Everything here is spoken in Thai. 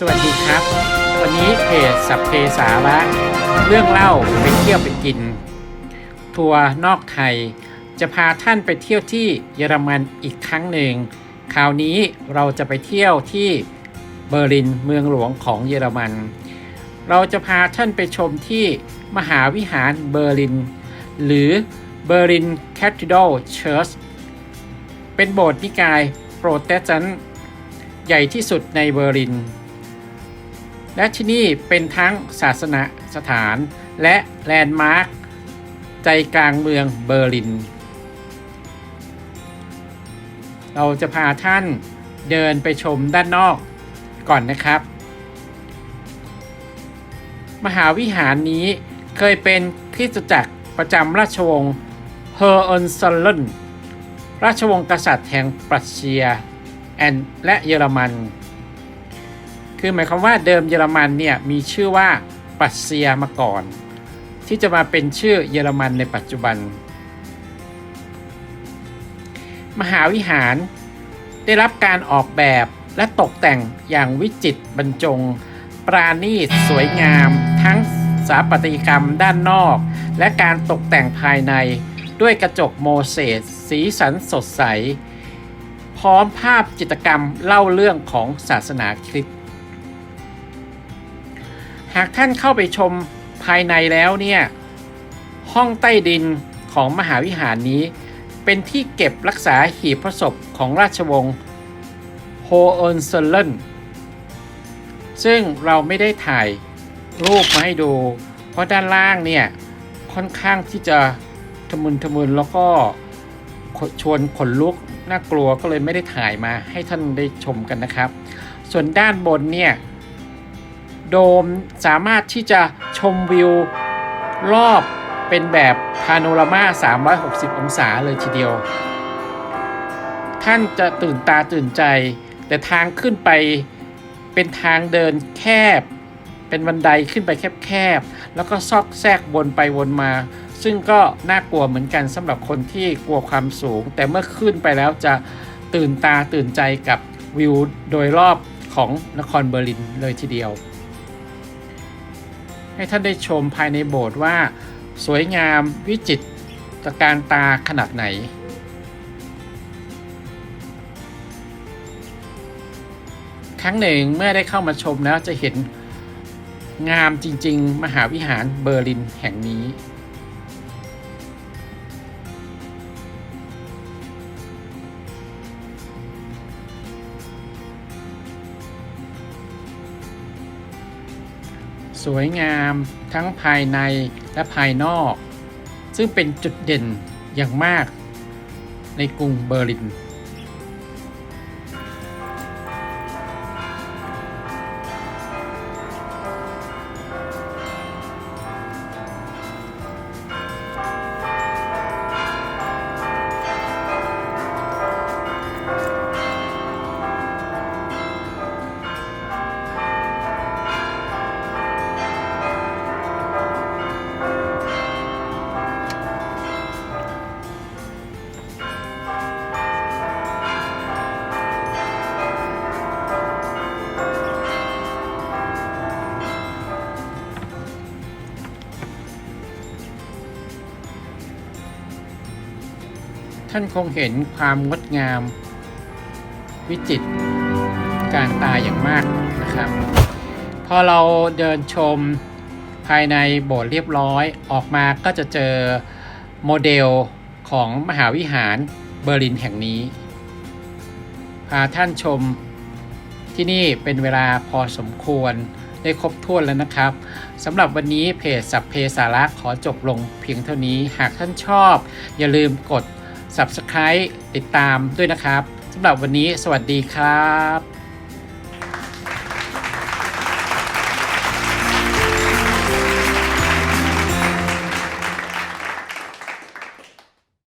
สวัสดีครับ วันนี้เพจสัพเพสาระเรื่องเล่าไปเที่ยวไปกิน ทัวร์นอกไทย จะพาท่านไปเที่ยวที่เยอรมันอีกครั้งหนึ่ง คราวนี้เราจะไปเที่ยวที่เบอร์ลินเมืองหลวงของเยอรมัน เราจะพาท่านไปชมที่มหาวิหารเบอร์ลิน หรือเบอร์ลินแคท h ด d ลเชิร์ชเป็นโบสถ์นิกายโปรเตสแตนต์ใหญ่ที่สุดในเบอร์ลิน และที่นี่เป็นทั้งศาสนสถานและแลนด์มาร์คใจกลางเมืองเบอร์ลิน เราจะพาท่านเดินไปชมด้านนอกก่อนนะครับ มหาวิหารนี้เคยเป็นคริสตจักรประจำราชวงศ์เฮอร์เอนซอลเลนราชวงศ์กษัตริย์แห่งปรัสเซียและเยอรมัน คือหมายความว่าเดิมเยอรมันเนี่ยมีชื่อว่าปัสเซียมาก่อน ที่จะมาเป็นชื่อเยอรมันในปัจจุบัน มหาวิหารได้รับการออกแบบและตกแต่งอย่างวิจิตรบรรจง ปราณีตสวยงาม ทั้งสถาปัตยกรรมด้านนอก และการตกแต่งภายในด้วยกระจกโมเสสสีสันสดใส พร้อมภาพจิตรกรรมเล่าเรื่องของศาสนาคริสต์ากท่านเข้าไปชมภายในแล้วเนี่ยห้องใต้ดินของมหาวิหารนี้ เป็นที่เก็บรักษาหีบพระศพของราชวงศ์โฮเอนเซเลนซึ่งเราไม่ได้ถ่ายรูปมาให้ดู เพราะด้านล่างเนี่ยค่อนข้างที่จะทะมึนทะมึนแล้วก็ชวนขนลุกน่ากลัวก็เลยไม่ได้ถ่ายมาให้ท่านได้ชมกันนะครับ ส่วนด้านบนเนี่ย โดมสามารถที่จะชมวิวรอบเป็นแบบพาโนรามา 360 องศาเลยทีเดียว ท่านจะตื่นตาตื่นใจ แต่ทางขึ้นไปเป็นทางเดินแคบ เป็นบันไดขึ้นไปแคบๆ แล้วก็ซอกแซกวนไปวนมา ซึ่งก็น่ากลัวเหมือนกันสำหรับคนที่กลัวความสูง แต่เมื่อขึ้นไปแล้วจะตื่นตาตื่นใจกับวิวโดยรอบของนครเบอร์ลินเลยทีเดียว ให้ท่านได้ชมภายในโบสถ์ว่า สวยงามวิจิตรการตาขนาดไหน ครั้งหนึ่งเมื่อได้เข้ามาชมแล้วจะเห็นงามจริง ๆ มหาวิหารเบอร์ลินแห่งนี้ สวยงามทั้งภายในและภายนอก ซึ่งเป็นจุดเด่นอย่างมากในกรุงเบอร์ลิน ท่านคงเห็นความงดงาม วิจิตรการตาอย่างมากนะครับ พอเราเดินชมภายในโบสถ์เรียบร้อยออกมาก็จะเจอโมเดลของมหาวิหารเบอร์ลินแห่งนี้ พาท่านชมที่นี่เป็นเวลาพอสมควรได้ครบถ้วนแล้วนะครับสำหรับวันนี้เพจสัพเพสาระขอจบลงเพียงเท่านี้ หากท่านชอบ อย่าลืมกด Subscribe ติดตามด้วยนะครับสำหรับวันนี้สวัสดีครับ